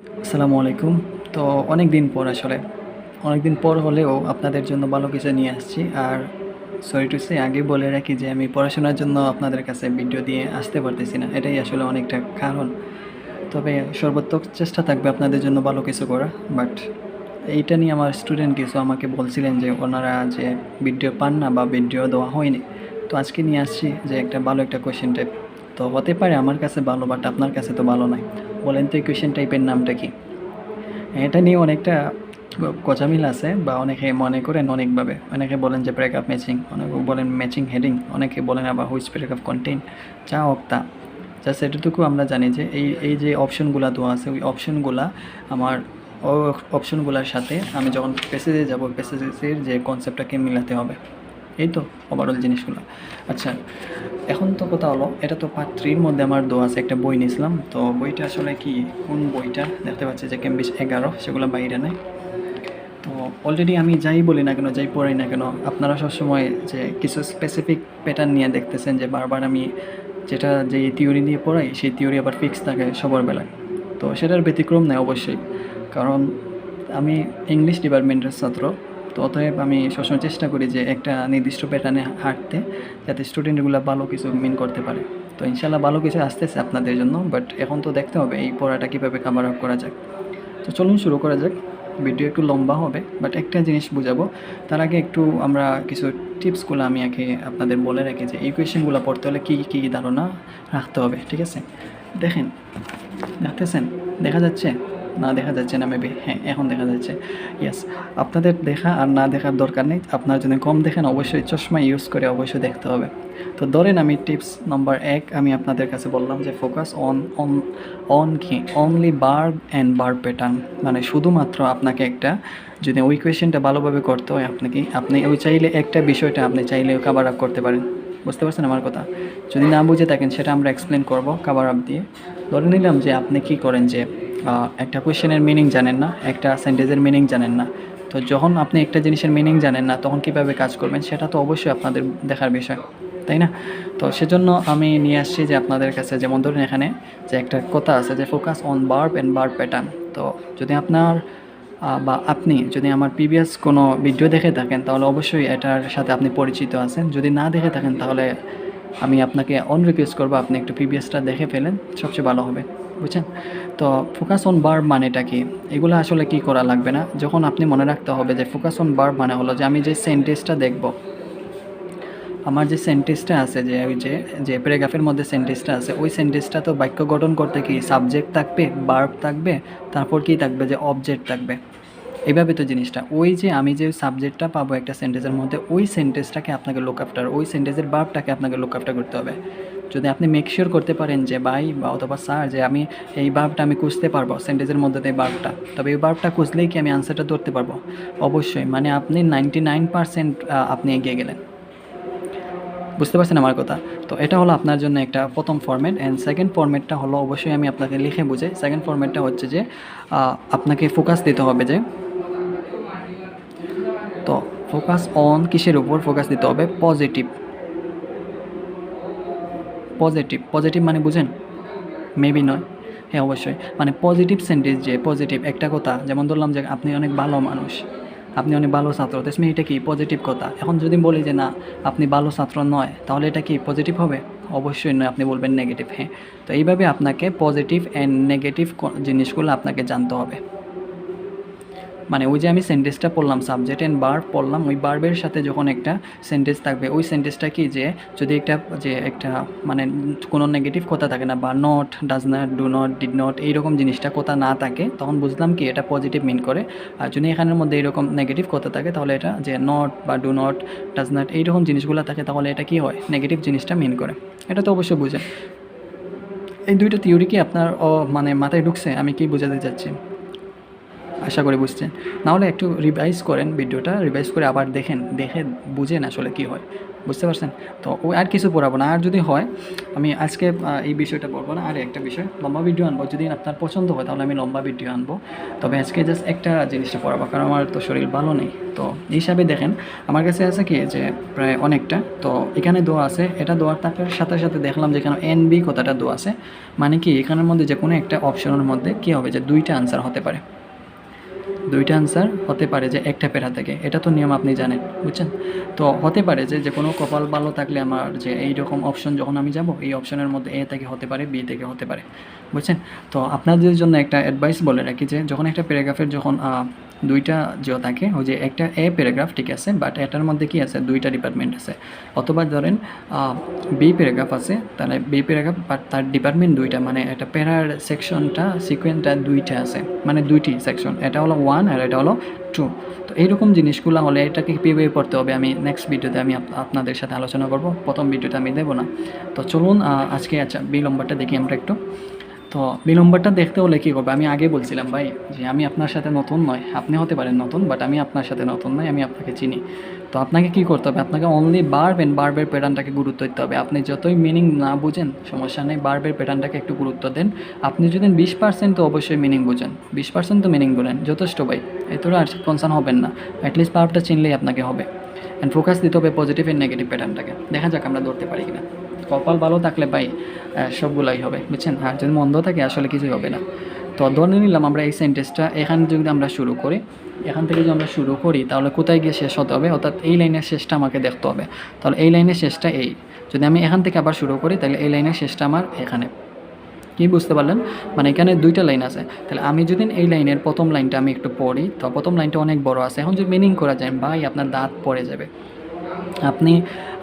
আসসালামু আলাইকুম। তো অনেক দিন পর আসলে অনেক দিন পর হলেও আপনাদের জন্য ভালো কিছু নিয়ে আসছি। আর সরি টু সে আগে বলে রাখি যে আমি পড়াশোনার জন্য আপনাদের কাছে ভিডিও দিয়ে আসতে পারতেছি না। এটাই আসলে অনেকটা কারণ। তবে সর্বোত্তক চেষ্টা থাকবে আপনাদের জন্য ভালো কিছু করা। বাট এইটা নিয়ে আমার স্টুডেন্ট কিছু আমাকে বলছিলেন যে ওনারা যে ভিডিও পান না বা ভিডিও দেওয়া হয়নি। তো আজকে নিয়ে আসছি যে একটা ভালো একটা কোয়েশ্চেন টাইপ তো হতে পারে আমার কাছে ভালো বাট আপনার কাছে তো ভালো নয়। বলেন তো এই কোয়েশ্চেন টাইপের নামটা কি? এটা নিয়ে অনেকটা কচামিল আছে বা অনেকে মনে করেন অনেকভাবে। অনেকে বলেন যে ব্রেকআপ ম্যাচিং অনেকে বলেন ম্যাচিং হেডিং অনেকে বলেন আবার হুইচ ব্রেকআপ কন্টেন্ট যা হোক তা। জাস্ট এটুকু আমরা জানি যে এই এই যে অপশনগুলো দেওয়া আছে, ওই অপশনগুলা আমার অপশনগুলোর সাথে আমি যখন প্যাসেজে যাব প্যাসেজের যে কনসেপ্টটাকে মিলাতে হবে। এই তো ওভারঅল জিনিসগুলো। আচ্ছা এখন তো কথা হলো? এটা তো পার্ট থ্রির মধ্যে আমার দোয়া আছে, একটা বই নিয়েছিলাম। তো বইটা আসলে কি, কোন বইটা? দেখতে পাচ্ছি যে কেমবিশ এগারো, সেগুলো বাইরে নেই। তো অলরেডি আমি যাই বলি না কেন, যাই পড়াই না কেন, আপনারা সবসময় যে কিছু স্পেসিফিক প্যাটার্ন নিয়ে দেখতেছেন যে বারবার আমি যেটা, যে থিওরি নিয়ে পড়াই, সেই থিওরি আবার ফিক্স থাকে সবার বেলায় তো সেটার ব্যতিক্রম নেই অবশ্যই। কারণ আমি ইংলিশ ডিপার্টমেন্টের ছাত্র। তো অতএব আমি সবসময় চেষ্টা করি যে একটা নির্দিষ্ট প্যাটার্নে হাঁটতে, যাতে স্টুডেন্টগুলো ভালো কিছু মিন করতে পারে। তো ইনশাল্লাহ ভালো কিছু আসতেছে আপনাদের জন্য বাট এখন তো দেখতে হবে এই পড়াটা কীভাবে কাভার আপ করা যাক। তো চলুন শুরু করা যাক। ভিডিও একটু লম্বা হবে বাট একটা জিনিস বুঝাবো। তার আগে একটু আমরা কিছু টিপসগুলো আমি আগে আপনাদের বলে রাখি যে এই কোয়েশ্চেনগুলো পড়তে হলে কী কী ধারণা রাখতে হবে, ঠিক আছে? দেখেন, দেখতেছেন? দেখা যাচ্ছে? না দেখা যাচ্ছে না মেবি হ্যাঁ এখন দেখা যাচ্ছে ইয়েস আপনাদের দেখা আর না দেখার দরকার নেই, আপনারা যদি কম দেখেন, অবশ্যই চশমা ইউজ করে অবশ্যই দেখতে হবে। তো ধরেন আমি টিপস নাম্বার এক, আমি আপনাদের কাছে বললাম যে ফোকাস অন অন অন কি? Only verb and bar pattern মানে শুধুমাত্র আপনাকে একটা, যদি ওই কোয়েশ্চেনটা ভালোভাবে করতে হয় আপনাকে আপনি ওই চাইলে একটা বিষয়টা আপনি চাইলে কাভার আপ করতে পারেন। বুঝতে পারছেন আমার কথা? যদি না বুঝে থাকেন, সেটা আমরা এক্সপ্লেন করব কাভার আপ দিয়ে। ধরে নিলাম যে আপনি কি করেন যে একটা কোয়েশ্চেনের মিনিং জানেন না, একটা সেন্টেন্সের মিনিং জানেন না। তো যখন আপনি একটা জিনিসের মিনিং জানেন না, তখন কীভাবে কাজ করবেন, সেটা তো অবশ্যই আপনাদের দেখার বিষয়, তাই না? তো সেজন্য আমি নিয়ে আসছি যে আপনাদের কাছে, যেমন ধরুন এখানে যে একটা কথা আছে যে focus on verb and verb pattern তো যদি আপনার বা আপনি যদি আমার প্রিভিয়াস কোনো ভিডিও দেখে থাকেন, তাহলে অবশ্যই এটার সাথে আপনি পরিচিত আছেন। যদি না দেখে থাকেন, তাহলে আমি আপনাকে অন রিকোয়েস্ট করব, আপনি একটু প্রিভিয়াসটা দেখে ফেলেন, সবচেয়ে ভালো হবে, বুঝছেন? তো ফোকাস অন বার্ব মানেটা কি? এগুলো আসলে কি করা লাগবে না? যখন আপনি মনে রাখতে হবে যে ফোকাস অন বার্ব মানে হলো যে আমি যে সেন্টেন্সটা দেখব, আমার যে সেন্টেন্সটা আছে যে ওই যে যে প্যারাগ্রাফের মধ্যে সেন্টেন্সটা আছে, ওই সেন্টেন্সটা তো বাক্য গঠন করতে কি সাবজেক্ট থাকবে বার্ব থাকবে, তারপর কি থাকবে যে অবজেক্ট থাকবে? এইভাবে তো জিনিসটা। ওই যে আমি যে সাবজেক্টটা পাবো একটা সেন্টেন্সের মধ্যে, ওই সেন্টেন্সটাকে আপনাকে লুক আফটার ওই সেন্টেন্সের বার্বটাকে আপনাকে লুক আফটার করতে হবে। যদি আপনি মেকশিওর করতে পারেন যে ভাই বা অথবা স্যার যে আমি এই বার্বটা আমি খুঁজতে পারব সেন্টেন্সের মধ্যে এই বার্বটা তবে এই বার্বটা খুঁজলেই কি আমি আনসারটা ধরতে পারব? অবশ্যই মানে আপনি নাইনটি নাইন আপনি এগিয়ে গেলেন। বুঝতে পারছেন আমার কথা? তো এটা হলো আপনার জন্য একটা প্রথম ফর্মেট অ্যান্ড সেকেন্ড ফর্মেটটা হলো অবশ্যই আমি আপনাকে লিখে বুঝে সেকেন্ড ফর্মেটটা হচ্ছে যে আপনাকে ফোকাস দিতে হবে যে তো ফোকাস অন কিসের উপর ফোকাস দিতে হবে? পজিটিভ। পজিটিভ। পজিটিভ মানে বুঝেন? মেবি নয়। হ্যাঁ অবশ্যই। মানে পজিটিভ সেন্টেন্স যে পজিটিভ একটা কথা। যেমন ধরলাম যে, আপনি অনেক ভালো মানুষ। আপনি অনেক ভালো ছাত্র। তো এটা কি? পজিটিভ কথা। এখন যদি বলি যে, না, আপনি ভালো ছাত্র নয় তাহলে এটা কি পজিটিভ হবে? অবশ্যই নয়। আপনি বলবেন নেগেটিভ হ্যাঁ। তো এইভাবে আপনাকে পজিটিভ অ্যান্ড নেগেটিভ জিনিসগুলো আপনাকে জানতে হবে। মানে ওই যে আমি সেন্টেন্সটা পড়লাম সাবজেক্ট অ্যান্ড বার্ব পড়লাম, ওই বার্বের সাথে যখন একটা সেন্টেন্স থাকবে, ওই সেন্টেন্সটা কি যে, যদি একটা, যে একটা মানে কোনো নেগেটিভ কথা থাকে না, বা not does not do not did not এইরকম জিনিসটা কথা না থাকে, তখন বুঝলাম কি এটা পজিটিভ মিন করে। আর যদি এখানের মধ্যে এরকম নেগেটিভ কথা থাকে, তাহলে এটা যে নট বা ডু নট ডাজ নট এইরকম জিনিসগুলো থাকে, তাহলে এটা কি হয়? নেগেটিভ জিনিসটা মিন করে। এটা তো অবশ্যই বুঝেন এই দুইটা থিওরি কি আপনার মানে মাথায় ঢুকছে? আমি কি বোঝাতে চাচ্ছি? আশা করি বুঝছেন। নাহলে একটু রিভাইজ করেন ভিডিওটা রিভাইজ করে আবার দেখেন, দেখে বুঝেন আসলে কী হয়। বুঝতে পারছেন? তো ওই আর কিছু পড়াবো না। আর যদি হয়, আমি আজকে এই বিষয়টা পড়ব না। আর একটা বিষয়, লম্বা ভিডিও আনব। যদি আপনার পছন্দ হয়, তাহলে আমি লম্বা ভিডিও আনব। তবে আজকে জাস্ট একটা জিনিসটা পড়াবো, কারণ আমার তো শরীর ভালো নেই। তো এই হিসাবে দেখেন, আমার কাছে আছে কি, যে প্রায় অনেকটা। তো এখানে দোয়া আছে। এটা দোয়ার থাকার সাথে সাথে দেখলাম যে এখানে এন বি কথাটা দোয়া আছে। মানে কি, এখানের মধ্যে যে কোনো একটা অপশনের মধ্যে কী হবে? যে দুইটা আনসার হতে পারে। দুইটা আনসার হতে পারে যে একটা পেরা থেকে। এটা তো নিয়ম আপনি জানেন, বুঝছেন? তো হতে পারে যে যে কোনো কপাল ভালো থাকলে আমার যে এই রকম অপশন যখন আমি যাব, এই অপশনের মধ্যে এ থেকে হতে পারে বি থেকে হতে পারে, বুঝছেন? তো আপনাদের জন্য একটা অ্যাডভাইস বলে রাখি যে, যখন একটা প্যারাগ্রাফের যখন দুইটা যে থাকে, ওই যে একটা এ প্যারাগ্রাফ ঠিক আছে বাট এটার মধ্যে কি আছে? দুইটা ডিপার্টমেন্ট আছে। অথবা ধরেন বি প্যারাগ্রাফ আছে, তাহলে বি প্যারাগ্রাফ বাট তার ডিপার্টমেন্ট দুইটা মানে একটা প্যারার সেকশনটা, সিকোয়েন্সটা দুইটা আছে মানে দুইটি সেকশন। এটা হলো ওয়ান আর এটা হলো টু তো এইরকম জিনিসগুলো হলে এটাকে কীভাবে পড়তে হবে আমি নেক্সট ভিডিওতে আমি আপ- আপনাদের সাথে আলোচনা করব। প্রথম ভিডিওতে আমি দেবো না। তো চলুন আজকে আচ্ছা বিলম্বরটা দেখি আমরা একটু। তো বিলম্বরটা দেখতে হলে কী করবে? আমি আগে বলছিলাম, ভাই, যে আমি আপনার সাথে নতুন নয়। আপনি হতে পারেন নতুন বাট আমি আপনার সাথে নতুন নয়, আমি আপনাকে চিনি। তো আপনাকে কি করতে হবে? আপনাকে অনলি বারবেন বারবের প্যাটার্নটাকে গুরুত্ব দিতে হবে। আপনি যতই মিনিং না বুঝেন, সমস্যা নেই বারবের প্যাটার্নটাকে একটু গুরুত্ব দেন। আপনি যদি বিশ পার্সেন্ট তো অবশ্যই মিনিং বুঝেন। বিশ পার্সেন্ট তো মিনিং বলেন। যথেষ্ট, ভাই। এতটা আর কনসার্ন হবেন না। অ্যাটলিস্ট বারবটা চিনলেই আপনাকে হবে। অ্যান্ড ফোকাস দিতে হবে পজিটিভ অ্যান্ড নেগেটিভ প্যাটার্নটাকে দেখা যাক আমরা ধরতে পারি কিনা। কপাল ভালো থাকলে ভাই সবগুলাই হবে, বুঝছেন? আর যদি মন্দ থাকে, আসলে কিছুই হবে না। তো ধরে নিলাম আমরা এই সেন্টেন্সটা এখান যদি আমরা শুরু করি, এখান থেকে যদি আমরা শুরু করি, তাহলে কোথায় গিয়ে শেষ হতে হবে? অর্থাৎ এই লাইনের শেষটা আমাকে দেখতে হবে। তাহলে এই লাইনের শেষটা এই। যদি আমি এখান থেকে আবার শুরু করি, তাহলে এই লাইনের শেষটা আমার এখানে। কি বুঝতে পারলেন? মানে এখানে দুইটা লাইন আছে। তাহলে আমি যদি এই লাইনের প্রথম লাইনটা আমি একটু পড়ি, তো প্রথম লাইনটা অনেক বড় আছে। এখন যদি মিনিং করা যায়, ভাই, আপনার দাঁত পড়ে যাবে। আপনি,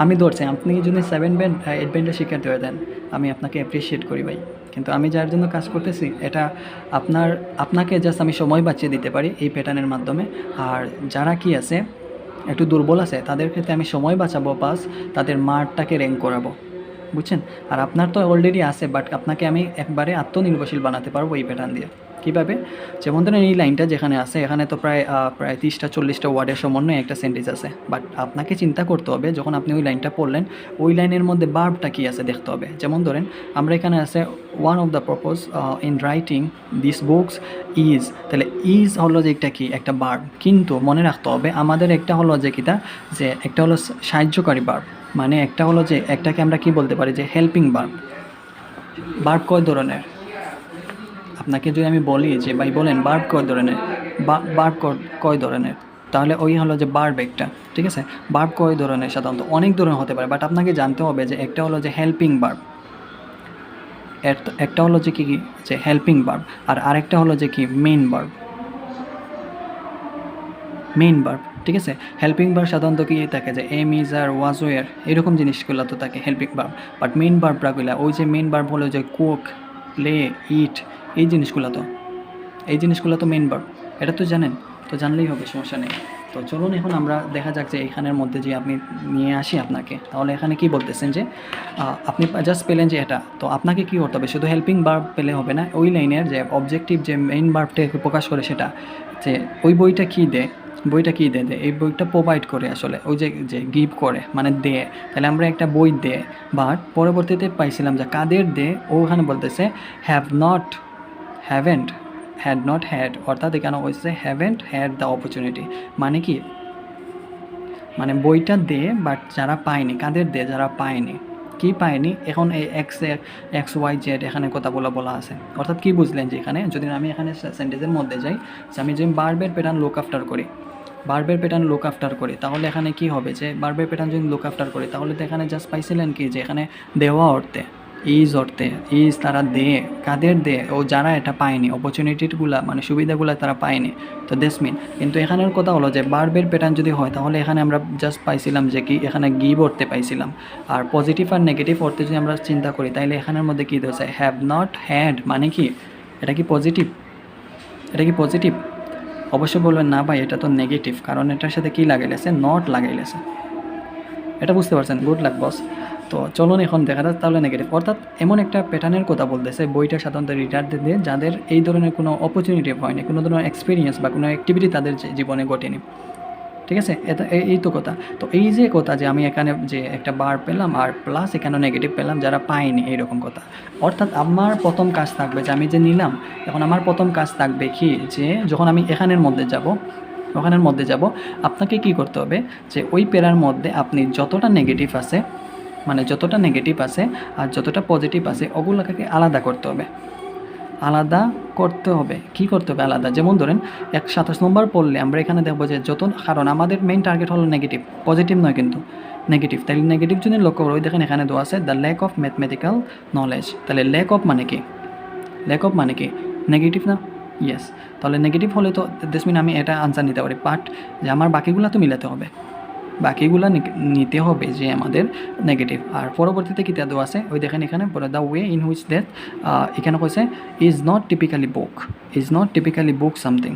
আমি ধরছি, আপনি যদি সেভেন ব্যান্ড এইট ব্যান্ডের শিক্ষার্থী হয়ে দেন আমি আপনাকে অ্যাপ্রিসিয়েট করি ভাই। কিন্তু আমি যার জন্য কাজ করতেছি, এটা আপনার, আপনাকে জাস্ট আমি সময় বাঁচিয়ে দিতে পারি এই প্যাটার্নের মাধ্যমে। আর যারা কি আছে, একটু দুর্বল আছে, তাদের ক্ষেত্রে আমি সময় বাঁচাবো পাস তাদের মারটাকে র্যাঙ্ক করাবো। বুঝছেন? আর আপনার তো অলরেডি আছে বাট আপনাকে আমি একবারে আত্মনির্ভরশীল বানাতে পারব এই প্যাটার্ন দিয়ে। কীভাবে? যেমন ধরেন এই লাইনটা যেখানে আছে, এখানে তো প্রায় প্রায় তিরিশটা, চল্লিশটা ওয়ার্ডের সমন্বয়ে একটা সেন্টেন্স আছে। বাট আপনাকে চিন্তা করতে হবে, যখন আপনি ওই লাইনটা পড়লেন, ওই লাইনের মধ্যে বার্বটা কী আছে দেখতে হবে। যেমন ধরেন, আমরা এখানে আছে one of the purpose in writing this books is তাহলে ইজ হলো যে একটা কি? একটা বার্ব কিন্তু মনে রাখতে হবে, আমাদের একটা হলো যে কিটা যে একটা হলো সাহায্যকারী বার্ব মানে একটা হলো যে, একটাকে আমরা কি বলতে পারি? যে হেল্পিং বার্ব বার্ব কয় ধরনের? আপনাকে যদি আমি বলি যে, ভাই, বলেন, বার্ব কয় ধরনের? বার্ব কয় ধরনের? তাহলে ওই হলো যে বার্ব একটা, ঠিক আছে? বার্ব কয় ধরনের সাধারণত? অনেক ধরনের হতে পারে, বাট আপনাকে জানতে হবে যে একটা হলো যে হেল্পিং বার্ব। একটা হলো যে কি যে হেল্পিং বার্ব, আর আরেকটা হলো যে কি? Main verb. মেইন বার্ব, ঠিক আছে? হেল্পিং বার্ব সাধারণত কি থাকে যে am is are was were এরকম জিনিসগুলো তো থাকে হেল্পিং বার্ব। বাট মেইন বার্বরাগুলো ওই যে মেইন বার্ব হলো যে কুক প্লে ইট এই জিনিসগুলো তো। এই জিনিসগুলো তো মেন বার্ব এটা তো জানেন, তো জানলেই হবে, সমস্যা নেই। তো চলুন এখন আমরা দেখা যাক যে এখানের মধ্যে যে আপনি নিয়ে আসি আপনাকে, তাহলে এখানে কি বলতেছেন যে আপনি জাস্ট পেলেন যে এটা, তো আপনাকে কি করতে হবে? শুধু হেল্পিং বার্ব পেলে হবে না, ওই লাইনের যে অবজেক্টিভ যে মেইন বার্বটাকে প্রকাশ করে সেটা, যে ওই বইটা কী দেয় বইটা কী দেয় দেয় এই বইটা প্রোভাইড করে আসলে, ওই যে যে গিভ করে মানে দেয় তাহলে আমরা একটা বই দে বাট পরবর্তীতে পাইছিলাম যে কাদের দে, ওখানে বলতেছে have not haven't had not had অর্থাৎ এখানে হয়েছে হ্যাভেন্ট হ্যাড দ্য অপরচুনিটি মানে কি? মানে বইটা দে বাট যারা পায়নি, কাদের দে, যারা পায়নি? কি পায়নি? এখন এই এক্স এক্স ওয়াই জেড এখানে কথা বলা বলা আছে। অর্থাৎ কি বুঝলেন যে এখানে? যদি আমি এখানে সেন্টেন্সের মধ্যে যাই, যে আমি যে বার্বের প্যাটার্ন লুক আফটার করি বার্বের প্যাটার্ন লুক আফটার করি, তাহলে এখানে কি হবে? যে বার্বের প্যাটার্ন যদি লুক আফটার করি, তাহলে তো এখানে জাস্ট পাইছিলেন কি? যে এখানে দেওয়া অর্থে। ইজ অর্থে, ইজ তারা দে কাদের দে ও যারা এটা পায়নি অপরচুনিটিগুলা মানে সুবিধাগুলো তারা পায়নি, তো দেশ মিন কিন্তু এখানের কথা হলো যে বার্বের প্যাটার্ন যদি হয়, তাহলে এখানে আমরা জাস্ট পাইছিলাম যে কি, এখানে গিভ অর্থে পাইছিলাম, আর পজিটিভ আর নেগেটিভ অর্থে যদি আমরা চিন্তা করি তাহলে এখানের মধ্যে কী দিয়েছে হ্যাভ নট হ্যাড মানে কি, এটা কি পজিটিভ এটা কি পজিটিভ অবশ্যই বলবেন, না ভাই, এটা তো নেগেটিভ কারণ এটার সাথে কী লাগাইলেছে? নট লাগাইলেছে। এটা বুঝতে পারছেন? গুড লাক বস তো চলুন এখন দেখা যাচ্ছে তাহলে নেগেটিভ অর্থাৎ এমন একটা প্যাটার্নের কথা বলতেছে, বইটা সাধারণত দিয়ে, যাদের এই ধরনের কোনো অপরচুনিটি হয়নি, কোনো ধরনের এক্সপিরিয়েন্স বা কোনো অ্যাক্টিভিটি তাদের জীবনে ঘটেনি। ঠিক আছে? এটা এই- এই তো কথা। তো এই যে কথা যে আমি এখানে যে একটা বার পেলাম, আর প্লাস এখানে নেগেটিভ পেলাম, যারা পায়নি, এইরকম কথা। অর্থাৎ আমার প্রথম কাজ থাকবে যে আমি যে নিলাম, এখন আমার প্রথম কাজ থাকবে কি? যে যখন আমি এখানের মধ্যে যাব, ওখানের মধ্যে যাব, আপনাকে কি করতে হবে? যে ওই পেরার মধ্যে আপনি যতটা নেগেটিভ আছে মানে যতটা নেগেটিভ আছে আর যতটা পজিটিভ আছে, ওগুলোকে আলাদা করতে হবে। আলাদা করতে হবে। কি করতে হবে আলাদা? যেমন ধরেন, এক সাতাশ নম্বর পড়লে আমরা এখানে দেখব যে যত কারণ আমাদের মেইন টার্গেট হলো নেগেটিভ পজিটিভ নয় কিন্তু নেগেটিভ তাহলে নেগেটিভ যদি লক্ষ্য করো দেখেন এখানে দেওয়া আছে the lack of mathematical knowledge তাহলে ল্যাক অফ মানে কি? ল্যাক অফ মানে কি? নেগেটিভ না? ইয়েস তাহলে নেগেটিভ হলে তো দিস মিন আমি এটা আনসার নিতে পারি। বাট যে আমার বাকিগুলো তো মিলাতে হবে। বাকিগুলো নিতে হবে যে আমাদের নেগেটিভ আর পরবর্তীতে কী দেওয়া আছে? ওই দেখেন এখানে পরে the way in which that এখানে কইছে is not typically book is not typically book something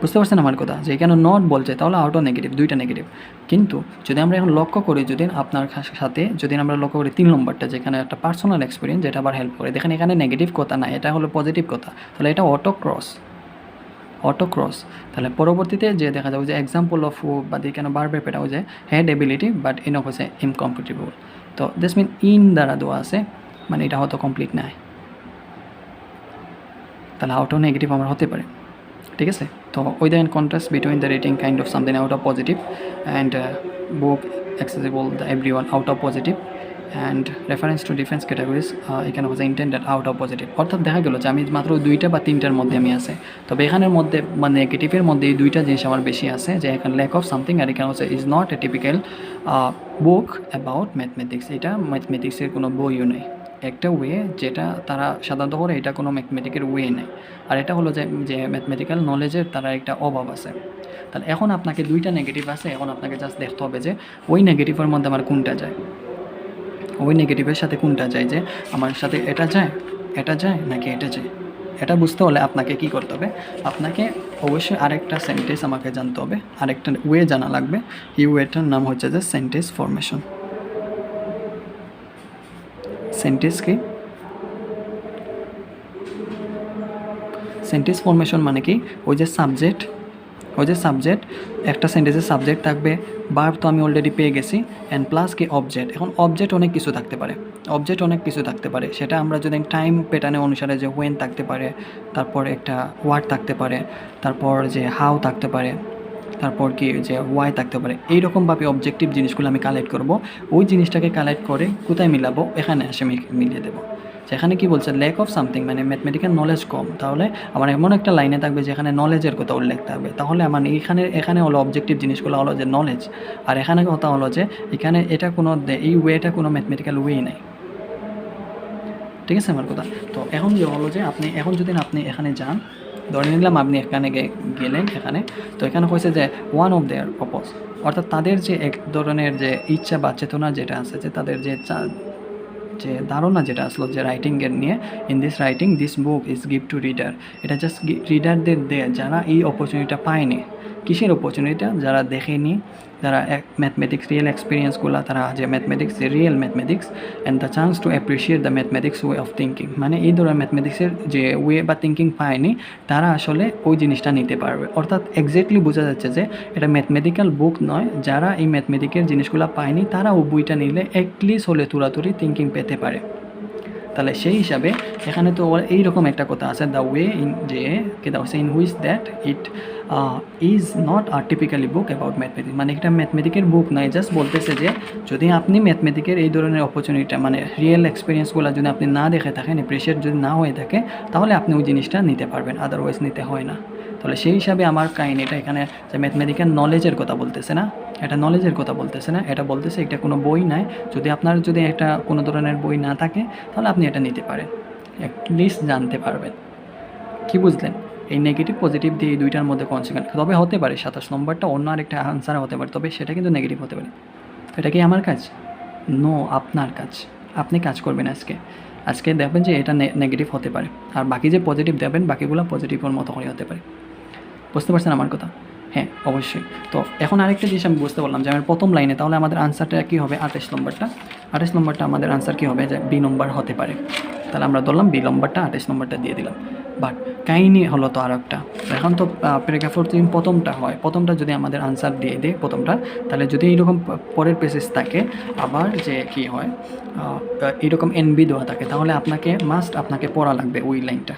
বুঝতে পারছেন আমার কথা? যে এখানে নট বলছে, তাহলে আউটও নেগেটিভ দুইটা নেগেটিভ কিন্তু যদি আমরা এখন লক্ষ্য করি, যদি আপনার সাথে, যদি আমরা লক্ষ্য করি তিন নম্বরটা, যেখানে একটা পার্সোনাল এক্সপিরিয়েন্স যেটা আবার হেল্প করে। দেখেন এখানে নেগেটিভ কথা না এটা হলো পজিটিভ কথা। তাহলে এটা অটো ক্রস অটো ক্রস তাহলে পরবর্তীতে যে দেখা যাবে যে এক্সাম্পল অফ বা দিয়ে কেন বারবার পেটাও যে হ্যাড এবিলিটি বাট ইনফ হচ্ছে ইনকমপ্লিটেবল তো দিস মিন ইন দ্বারা দেওয়া আছে মানে এটা হয়তো কমপ্লিট নাই। তাহলে আউটও নেগেটিভ আমার হতে পারে, ঠিক আছে? তো ওই দেখেন contrast between the rating kind of something out of positive and book accessible the every one out of positive and reference to defence categories এখানে হচ্ছে ইন্টেন্ডেড আউট অফ পজিটিভ অর্থাৎ দেখা গেলো যে আমি মাত্র দুইটা বা তিনটার মধ্যে আমি আছে। তবে এখানের মধ্যে মানে নেগেটিভের মধ্যে এই দুইটা জিনিস আমার বেশি আছে, যে এখানে ল্যাক অফ সামথিং আর এখানে হচ্ছে is not a typical book about mathematics এটা ম্যাথমেটিক্সের কোনো বইও নেই। একটা ওয়ে যেটা তারা সাধারণত করে, এটা কোনো ম্যাথমেটিকের ওয়ে নেই। আর এটা হলো যে যে ম্যাথমেটিক্যাল নলেজের তারা একটা অভাব আছে। তাহলে এখন আপনাকে দুইটা নেগেটিভ আছে, এখন আপনাকে জাস্ট দেখতে হবে যে ওই নেগেটিভের মধ্যে আমার কোনটা যায়। ওই নেগেটিভের সাথে কোনটা যায় যে আমার সাথে এটা যায় এটা যায় নাকি এটা যায়? এটা বুঝতে হলে আপনাকে কি করতে হবে? আপনাকে অবশ্যই আরেকটা সেন্টেন্স আমাকে জানতে হবে, আরেকটা ওয়ে জানা লাগবে। এই ওয়েটার নাম হচ্ছে যে সেন্টেন্স ফরমেশন সেন্টেন্স কি? সেন্টেন্স ফরমেশন মানে কি? ওই যে সাবজেক্ট ওই যে সাবজেক্ট একটা সেন্টেন্সের সাবজেক্ট থাকবে বার তো আমি অলরেডি পেয়ে গেছি অ্যান্ড প্লাস কি অবজেক্ট এখন অবজেক্ট অনেক কিছু থাকতে পারে। অবজেক্ট অনেক কিছু থাকতে পারে। সেটা আমরা যদি টাইম প্যাটার্নে অনুসারে যে ওয়েন থাকতে পারে, তারপর একটা ওয়ার্ড থাকতে পারে, তারপর যে হাউ থাকতে পারে, তারপর কি যে ওয়াই থাকতে পারে এইরকমভাবে অবজেক্টিভ জিনিসগুলো আমি কালেক্ট করব। ওই জিনিসটাকে কালেক্ট করে কোথায় মিলাবো? এখানে এসে আমি মিলিয়ে দেবো। সেখানে কি বলছে ল্যাক অফ সামথিং মানে ম্যাথমেটিক্যাল নলেজ কম। তাহলে আমার এমন একটা লাইনে থাকবে যেখানে নলেজের কথা উল্লেখ থাকবে। তাহলে আমার এখানে এখানে হলো অবজেক্টিভ জিনিসগুলো হলো যে নলেজ আর এখানে কথা হলো যে এখানে এটা কোনো এই ওয়েটা কোনো ম্যাথমেটিক্যাল ওয়ে নেই। ঠিক আছে আমার কথা? তো এখন যে হলো যে আপনি, এখন যদি আপনি এখানে যান, ধরে নিলাম আপনি এখানে গেলেন এখানে, তো এখানে হয়েছে যে ওয়ান অফ দেয়ার অপোজ অর্থাৎ তাদের যে এক ধরনের যে ইচ্ছা বা চেতনা যেটা আছে, যে তাদের যে চা- যে ধারণা যেটা আসলো যে রাইটিংয়ের নিয়ে in this writing this book is give to reader এটা জাস্ট রিডারদের দেয়, যারা এই অপরচুনিটিটা পায়নি। কিসের অপরচুনিটিটা যারা দেখেনি, যারা ম্যাথমেটিক্স রিয়েল এক্সপিরিয়েন্সগুলো তারা যে mathematics real mathematics and the chance to appreciate the mathematics way of thinking মানে এই ধরনের ম্যাথমেটিক্সের যে ওয়ে বা থিঙ্কিং পায়নি, তারা আসলে ওই জিনিসটা নিতে পারবে। অর্থাৎ এক্স্যাক্টলি বোঝা যাচ্ছে যে এটা ম্যাথমেটিক্যাল বুক নয়, যারা এই ম্যাথমেটিকের জিনিসগুলো পায়নি, তারা ওই বইটা নিলে অ্যাটলিস্ট হলে তুরাতুরি থিঙ্কিং পেতে পারে। তাহলে সেই হিসাবে এখানে তো এইরকম একটা কথা আছে দ্য ওয়ে ইন যে, কে the in which that it is not R typically book about mathematics মানে এটা ম্যাথমেটিকের বুক নয় জাস্ট বলতেছে যে, যদি আপনি ম্যাথমেটিকের এই ধরনের অপরচুনিটিটা মানে রিয়েল এক্সপিরিয়েন্সগুলো যদি আপনি না দেখে থাকেন এপ্রিসিয়েট যদি না হয়ে থাকে, তাহলে আপনি ওই জিনিসটা নিতে পারবেন আদারওয়াইজ নিতে হয় না। তাহলে সেই হিসাবে আমার কাহিনীটা এখানে যে ম্যাথমেটিক্যাল নলেজের কথা বলতেছে না? এটা নলেজের কথা বলতেছে না, এটা বলতেছে এটা কোনো বই নাই, যদি আপনার যদি একটা কোনো ধরনের বই না থাকে, তাহলে আপনি এটা নিতে পারেন অ্যাটলিস্ট জানতে পারবেন। কি বুঝলেন? এই নেগেটিভ পজিটিভ দিয়ে দুইটার মধ্যে কনসিকুয়েন্স তবে হতে পারে সাতাশ নম্বরটা অন্য আরেকটা আনসার হতে পারে, তবে সেটা কিন্তু নেগেটিভ হতে পারে। এটা কি আমার কাজ? নো আপনার কাজ। আপনি কাজ করবেন আজকে। আজকে দেখবেন যে এটা নেগেটিভ হতে পারে। আর বাকি যে পজিটিভ দেবেন, বাকিগুলো পজিটিভের মতো করে হতে পারে। বুঝতে পারছেন আমার কথা? হ্যাঁ অবশ্যই। তো এখন আরেকটা জিনিস আমি বুঝতে পারলাম যে আমার প্রথম লাইনে তাহলে আমাদের আনসারটা কী হবে আঠাশ নম্বরটা? আঠাশ নম্বরটা আমাদের আনসার কী হবে? যে বি নম্বর হতে পারে। তাহলে আমরা ধরলাম বি নম্বরটা আঠাশ নম্বরটা দিয়ে দিলাম। বাট কাহিনি হলো তো আর একটা। এখন তো প্যারাগ্রাফের যদি প্রথমটা হয়। প্রথমটা যদি আমাদের আনসার দিয়ে দেয় প্রথমটা, তাহলে যদি এইরকম পরের পেসেস থাকে, আবার যে কি হয় এরকম এনবি দেওয়া থাকে, তাহলে আপনাকে মাস্ট আপনাকে পড়া লাগবে ওই লাইনটা।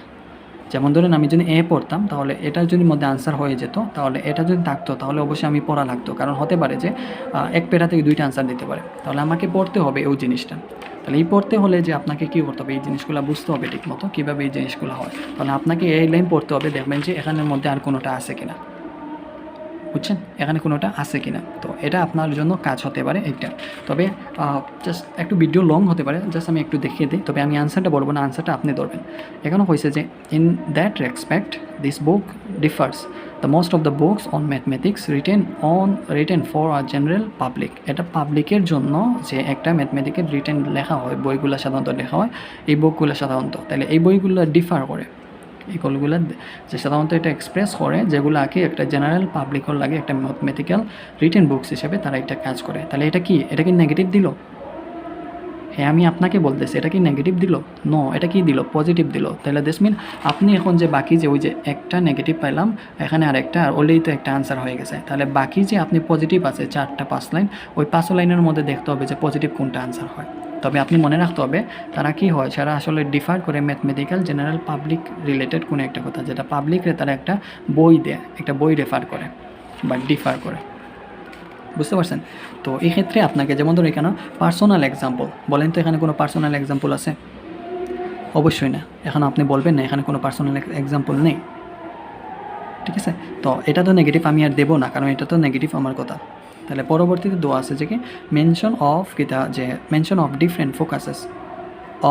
যেমন ধরেন আমি যদি এ পড়তাম, তাহলে এটা যদি মধ্যে আনসার হয়ে যেত, তাহলে এটা যদি থাকতো, তাহলে অবশ্যই আমি পড়া লাগতো। কারণ হতে পারে যে এক পেটা থেকে দুইটা আনসার দিতে পারে। তাহলে আমাকে পড়তে হবে ওই জিনিসটা। তাহলে এই পড়তে হলে যে আপনাকে কী করতে হবে? এই জিনিসগুলো বুঝতে হবে ঠিক মতো কীভাবে এই জিনিসগুলো হয়। তাহলে আপনাকে এই লাইন পড়তে হবে, দেখবেন যে এখানের মধ্যে আর কোনোটা আছে কিনা। বুঝছেন? এখানে কোনোটা আছে কি না তো এটা আপনার জন্য কাজ হতে পারে এইটা। তবে জাস্ট একটু ভিডিও লং হতে পারে জাস্ট আমি একটু দেখিয়ে দিই। তবে আমি আনসারটা বলব না আনসারটা আপনি ধরবেন। এখানে হয়েছে যে in that respect this book differs the most of the books on mathematics written on written for a general public এটা পাবলিকের জন্য যে একটা ম্যাথমেটিকের রিটেন লেখা হয়, বইগুলো সাধারণত লেখা হয়, এই বুকগুলো সাধারণত। তাহলে এই বইগুলো ডিফার করে। এই কলগুলো যে সাধারণত এটা এক্সপ্রেস করে যেগুলো আগে একটা জেনারেল পাবলিকর লাগে একটা ম্যাথমেটিক্যাল রিটেন বুকস হিসেবে তারা এটা কাজ করে। তাহলে এটা কি? এটা কি নেগেটিভ দিল? হ্যাঁ আমি আপনাকে বলতেছি, এটা কি নেগেটিভ দিল? নো এটা কি দিল? পজিটিভ দিল। তাহলে দিস মিন আপনি এখন যে বাকি যে ওই যে একটা নেগেটিভ পাইলাম, এখানে আর একটা অলরেডি তো একটা আনসার হয়ে গেছে। তাহলে বাকি যে আপনি পজিটিভ আছে, চারটা পাঁচ লাইন ওই পাঁচ লাইনের মধ্যে দেখতে হবে যে পজিটিভ কোনটা আনসার হয়। তবে আপনি মনে রাখতে হবে, তারা কি হয় তারা আসলে ডিফার করে ম্যাথমেটিক্যাল জেনারেল পাবলিক রিলেটেড কোনো একটা কথা, যেটা পাবলিকরে তারা একটা বই দেয়, একটা বই রেফার করে বা ডিফার করে। বুঝতে পারছেন? তো এই ক্ষেত্রে আপনাকে যেমন ধরো এখানে পার্সোনাল এক্সাম্পল বলেন তো এখানে কোনো পার্সোনাল এক্সাম্পল আছে? অবশ্যই না। এখন আপনি বলবেন না, এখানে কোনো পার্সোনাল এক্সাম্পল নেই। ঠিক আছে? তো এটা তো নেগেটিভ আমি আর দেবো না, কারণ এটা তো নেগেটিভ আমার কথা। তাহলে পরবর্তীতে দোয়া আছে যে কি? মেনশন অফ কিতা, যে mention of different focuses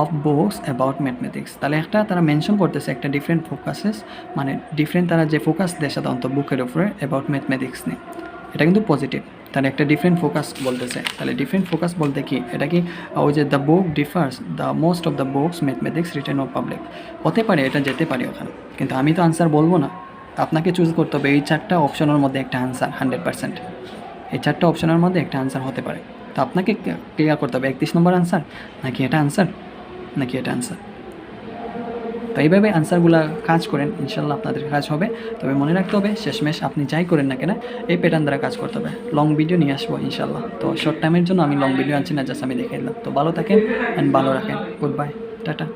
of books about mathematics তাহলে একটা তারা মেনশন করতেছে একটা ডিফারেন্ট ফোকাসেস মানে ডিফারেন্ট তারা যে ফোকাস দেয় সাধারণত বুকের উপরে অ্যাবাউট ম্যাথমেটিক্স নিয়ে। এটা কিন্তু পজিটিভ তাহলে একটা ডিফারেন্ট ফোকাস বলতেছে। তাহলে ডিফারেন্ট ফোকাস বলতে কি? এটা কি? ওই যে the book differs the most of the books mathematics written of public হতে পারে, এটা যেতে পারে ওখানে। কিন্তু আমি তো আনসার বলব না। আপনাকে চুজ করতে হবে। এই চারটা অপশনের মধ্যে একটা আনসার হান্ড্রেড পার্সেন্ট এই চারটা অপশনের মধ্যে একটা আনসার হতে পারে। তো আপনাকে ক্লিয়ার করতে হবে। একত্রিশ নম্বর আনসার নাকি এটা আনসার নাকি এটা আনসার তো এইভাবে আনসারগুলো কাজ করেন ইনশাল্লাহ আপনাদের কাজ হবে। তবে মনে রাখতে হবে, শেষমেশ আপনি যাই করেন না কেন, এই প্যাটার্ন দ্বারা কাজ করতে হবে। লং ভিডিও নিয়ে আসব ইনশাল্লাহ তো শর্ট টাইমের জন্য আমি লং ভিডিও আনছি না জাস্ট আমি দেখে দিলাম। তো ভালো থাকেন অ্যান্ড ভালো রাখেন। Good bye tata.